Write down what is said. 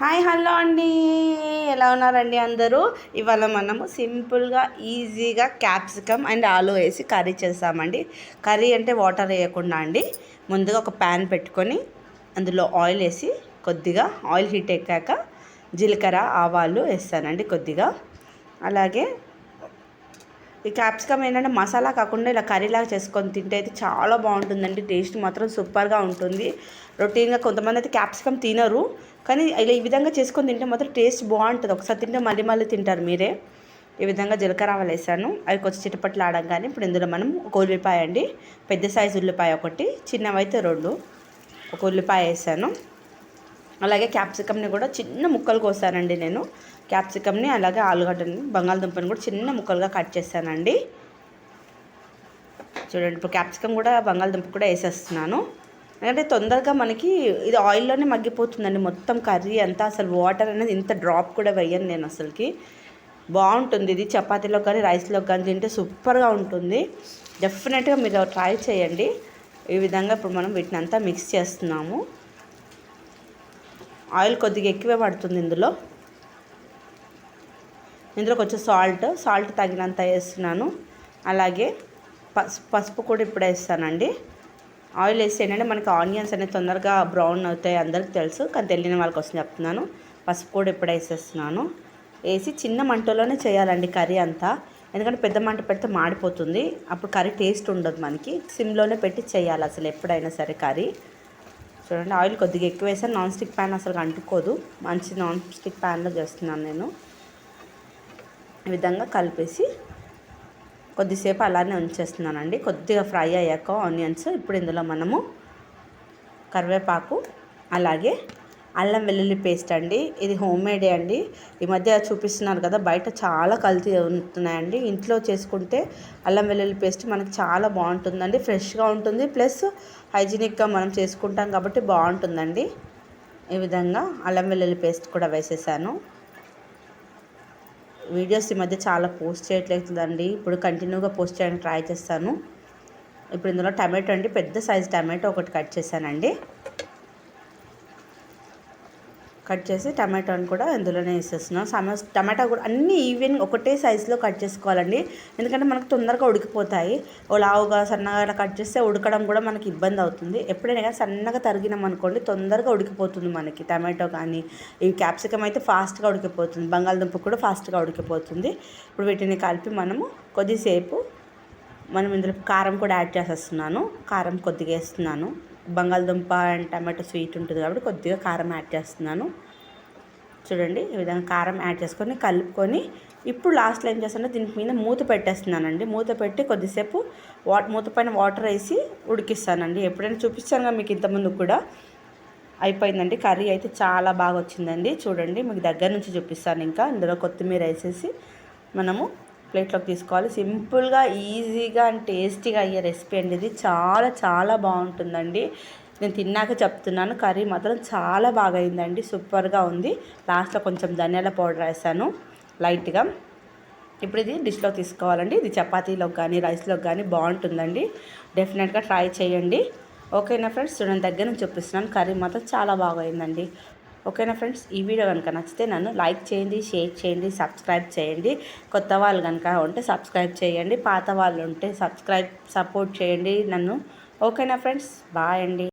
Hi hello అండి. ఎలా ఉన్నారండి అందరూ? ఇవాళ మనము సింపుల్గా ఈజీగా క్యాప్సికమ్ అండ్ ఆలు వేసి కర్రీ చేస్తామండి కర్రీ అంటే వాటర్ వేయకుండా అండి. ముందుగా ఒక ప్యాన్ పెట్టుకొని అందులో ఆయిల్ వేసి కొద్దిగా ఆయిల్ హీట్ ఎక్కాక జీలకర్ర ఆవాలు వేస్తానండి కొద్దిగా. అలాగే ఈ క్యాప్సికమ్ ఏంటంటే మసాలా కాకుండా ఇలా కర్రీలాగా చేసుకొని తింటే అయితే చాలా బాగుంటుందండి. టేస్ట్ మాత్రం సూపర్గా ఉంటుంది. రొటీన్గా కొంతమంది అయితే క్యాప్సికమ్ తినరు. కానీ ఇలా ఈ విధంగా చేసుకొని తింటే మాత్రం టేస్ట్ బాగుంటుంది. ఒకసారి తింటే మళ్ళీ మళ్ళీ తింటారు మీరే. ఈ విధంగా జీలకర్ర ఆవాలు వేసాను. అవి కొంచెం చిటపట్లు ఆడంగానే ఇప్పుడు ఇందులో మనం ఒక ఉల్లిపాయ అండి. పెద్ద సైజు ఉల్లిపాయ ఒకటి చిన్నవైతే రెండు. ఒక ఉల్లిపాయ వేసాను. అలాగే క్యాప్సికమ్ని కూడా చిన్న ముక్కలు కోసానండి నేను. క్యాప్సికమ్ని అలాగే ఆలుగడ్డని బంగాళదుంపని కూడా చిన్న ముక్కలుగా కట్ చేశానండి. చూడండి ఇప్పుడు క్యాప్సికమ్ కూడా బంగాళదుంప కూడా వేసేస్తున్నాను. ఎందుకంటే తొందరగా మనకి ఇది ఆయిల్లోనే మగ్గిపోతుందండి మొత్తం కర్రీ అంతా. అసలు వాటర్ అనేది ఇంత డ్రాప్ కూడా వేయను నేను అసలుకి. బాగుంటుంది ఇది చపాతీలో కానీ రైస్లో కానీ తింటే సూపర్గా ఉంటుంది. డెఫినెట్గా మీరు ట్రై చేయండి. ఈ విధంగా ఇప్పుడు మనం వీటిని అంతా మిక్స్ చేస్తున్నాము. ఆయిల్ కొద్దిగా ఎక్కువే పడుతుంది ఇందులో. ఇందులో కొంచెం సాల్ట్ సాల్ట్ తగినంత వేస్తున్నాను. అలాగే పసుపు పసుపు కూడా ఇప్పుడు వేస్తానండి. ఆయిల్ వేసి ఏంటంటే మనకి ఆనియన్స్ అనేది తొందరగా బ్రౌన్ అవుతాయి అందరికీ తెలుసు. కానీ తెలియని వాళ్ళ కోసం చెప్తున్నాను. పసుపు కూడా ఇప్పుడు వేసేస్తున్నాను. వేసి చిన్న మంటలోనే చేయాలండి కర్రీ అంతా. ఎందుకంటే పెద్ద మంట పెడితే మాడిపోతుంది. అప్పుడు కర్రీ టేస్ట్ ఉండదు మనకి. సిమ్లోనే పెట్టి చేయాలి అసలు ఎప్పుడైనా సరే కర్రీ. చూడండి ఆయిల్ కొద్దిగా ఎక్కువ వేసాను. నాన్ స్టిక్ ప్యాన్ అసలు అంటుకోదు. మంచి నాన్ స్టిక్ ప్యాన్లో చేస్తున్నాను నేను. ఈ విధంగా కలిపేసి కొద్దిసేపు అలానే ఉంచేస్తున్నానండి. కొద్దిగా ఫ్రై అయ్యాక ఆనియన్స్ ఇప్పుడు ఇందులో మనము కరివేపాకు అలాగే అల్లం వెల్లుల్లి పేస్ట్ అండి. ఇది హోమ్ మేడే అండి. ఈ మధ్య చూపిస్తున్నారు కదా బయట చాలా కల్తీ ఉంటున్నాయండి ఇంట్లో చేసుకుంటే అల్లం వెల్లుల్లి పేస్ట్ మనకి చాలా బాగుంటుందండి. ఫ్రెష్గా ఉంటుంది. ప్లస్ హైజీనిక్గా మనం చేసుకుంటాం కాబట్టి బాగుంటుందండి. ఈ విధంగా అల్లం వెల్లుల్లి పేస్ట్ కూడా వేసేసాను. వీడియోస్ ఈ మధ్య చాలా పోస్ట్ చేయట్లేదండి. ఇప్పుడు కంటిన్యూగా పోస్ట్ చేయడానికి ట్రై చేస్తాను. ఇప్పుడు ఇందులో టమాటో అండి పెద్ద సైజ్ టమాటో ఒకటి కట్ చేశానండి. కట్ చేసి టమాటాను కూడా ఇందులోనే వేసేస్తున్నాం. సమ టమాటా కూడా అన్నీ ఈవెన్ ఒకటే సైజులో కట్ చేసుకోవాలండి. ఎందుకంటే మనకు తొందరగా ఉడికిపోతాయి. లావుగా సన్నగా అలా కట్ చేస్తే ఉడకడం కూడా మనకి ఇబ్బంది అవుతుంది. ఎప్పుడైనా కానీ సన్నగా తరిగినాం అనుకోండి తొందరగా ఉడికిపోతుంది మనకి టమాటో కానీ. ఈ క్యాప్సికమ్ అయితే ఫాస్ట్గా ఉడికిపోతుంది. బంగాళదుంప కూడా ఫాస్ట్గా ఉడికిపోతుంది. ఇప్పుడు వీటిని కలిపి మనము కొద్దిసేపు మనం ఇందులో కారం కూడా యాడ్ చేసేస్తున్నాను. కారం కొద్దిగా వేస్తున్నాను. బంగాళదుంప అండ్ టమాటో స్వీట్ ఉంటుంది కాబట్టి కొద్దిగా కారం యాడ్ చేస్తున్నాను. చూడండి ఈ విధంగా కారం యాడ్ చేసుకొని కలుపుకొని ఇప్పుడు లాస్ట్లో ఏం చేస్తానంటే దీని మీద మూత పెట్టేస్తున్నానండి. మూత పెట్టి కొద్దిసేపు వా మూత పైన వాటర్ వేసి ఉడికిస్తానండి. ఎప్పుడైనా చూపిస్తాను కదా మీకు ఇంతకుముందు కూడా. అయిపోయిందండి. కర్రీ అయితే చాలా బాగా వచ్చిందండి. చూడండి మీకు దగ్గర నుంచి చూపిస్తాను ఇంకా. ఇందులో కొత్తిమీర వేసేసి మనము ప్లేట్లోకి తీసుకోవాలి. సింపుల్గా ఈజీగా అండ్ టేస్టీగా అయ్యే రెసిపీ అండి ఇది. చాలా చాలా బాగుంటుందండి. నేను తిన్నాక చెప్తున్నాను కర్రీ మాత్రం చాలా బాగా అయిందండి. సూపర్గా ఉంది. లాస్ట్లో కొంచెం ధనియాల పౌడర్ వేసాను లైట్గా. ఇప్పుడు ఇది డిష్లో తీసుకోవాలండి. ఇది చపాతీలోకి కానీ రైస్లోకి కానీ బాగుంటుందండి. డెఫినెట్గా ట్రై చేయండి. ఓకేనా ఫ్రెండ్స్? చూడండి దగ్గర నుంచి చూపిస్తున్నాను. కర్రీ మాత్రం చాలా బాగా అయిందండి. ఓకేనా ఫ్రెండ్స్? ఈ వీడియో కనుక నచ్చితే నన్ను లైక్ చేయండి షేర్ చేయండి సబ్స్క్రైబ్ చేయండి. కొత్త వాళ్ళు కనుక ఉంటే సబ్స్క్రైబ్ చేయండి. పాత వాళ్ళు ఉంటే సబ్స్క్రైబ్ సపోర్ట్ చేయండి నన్ను. ఓకేనా ఫ్రెండ్స్? బాయ్ అండి.